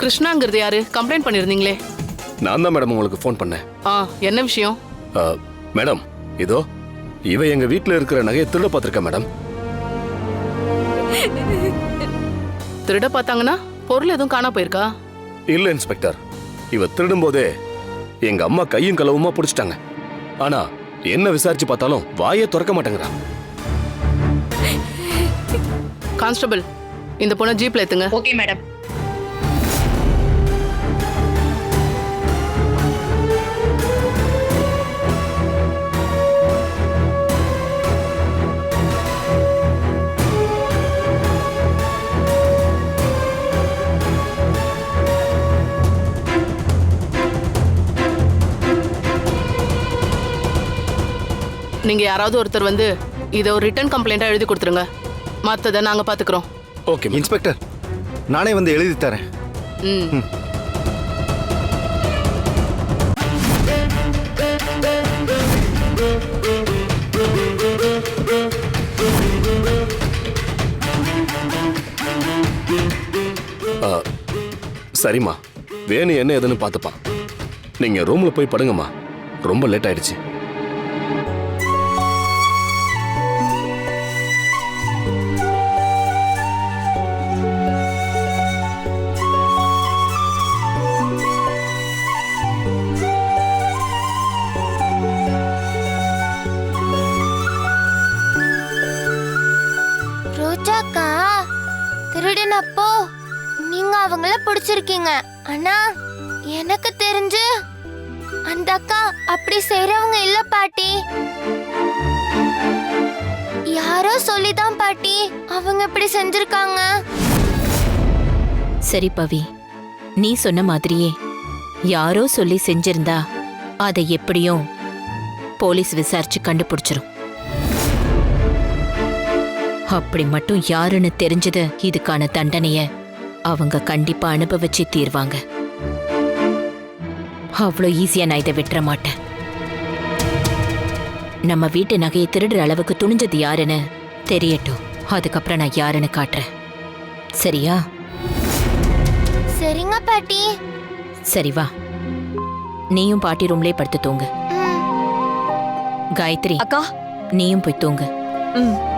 கிருஷ்ணாங்கிறது யாரு? கம்ப்ளைண்ட் பண்ணிருந்தீங்களே. நான் தான் மேடம் உங்களுக்கு ஃபோன் பண்ணேன். ஆ என்ன விஷயம்? ஆ, மேடம் இதோ இவ எங்க வீட்ல இருக்கிற நகையை திருட பார்த்திருக்கா மேடம். திருட பார்த்தாங்கன்னா பொருள் எதுவும் காணா போயிருக்கா? இல்ல இன்ஸ்பெக்டர் இவ திருடும் போதே எங்க அம்மா கையும் களவுமா பிடிச்சிட்டாங்க. ஆனா என்ன விசாரிச்சு பார்த்தாலும் வாயே திறக்க மாட்டேங்கிறா. கான்ஸ்டபிள் இந்த பொண்ணை ஜீப்ல ஏத்துங்க. Okay madam. நீங்க யாராவது ஒருத்தர் வந்து இதை ஒரு ரிட்டர்ன் கம்ப்ளைண்டா எழுதி கொடுத்துருங்க. மத்ததை நாங்க பாத்துக்கிறோம். ஓகே. இன்ஸ்பெக்டர் நானே வந்து எழுதி தரேன். ம். ஆ, சரிம்மா. வேணும் என்ன ஏதுன்னு பார்த்துப்பான் நீங்க ரூம்ல போய் படுங்கம்மா. ரொம்ப லேட் ஆயிடுச்சு. ரோஜாக்கா திருடினப்போ நீங்க அவங்கள பிடிச்சிருக்கீங்க. ஆனா எனக்கு தெரிஞ்சு அந்த அக்கா அப்படி செய்றவங்க இல்ல பாட்டி. யாரோ சொல்லிதான் பாட்டி அவங்க இப்படி செஞ்சிருக்காங்க. சரி பவி. நீ சொன்ன மாதிரியே யாரோ சொல்லி செஞ்சிருந்தா அதை எப்படியும் போலீஸ் விசாரிச்சு கண்டுபிடிச்சிரும். அப்படி மட்டும் யாருன்னு தெரிஞ்சது இதுக்கான தண்டனைய அவங்க கண்டிப்பா அனுபவிச்சு தீர்வாங்க. அவ்வளோ ஈஸியா நான் இதை விட்டுற மாட்டேன். நம்ம வீட்டு நகையை திருடுற அளவுக்கு துணிஞ்சது யாருன்னு தெரியட்டும். அதுக்கப்புறம் நான் யாருன்னு காட்டுறேன். சரியா? சரிங்க பாட்டி. சரி வா. நீயும் பாட்டி ரூம்லயே படுத்து தூங்கு. காயத்ரி அக்கா. நீயும் போய் தூங்கு. ம்.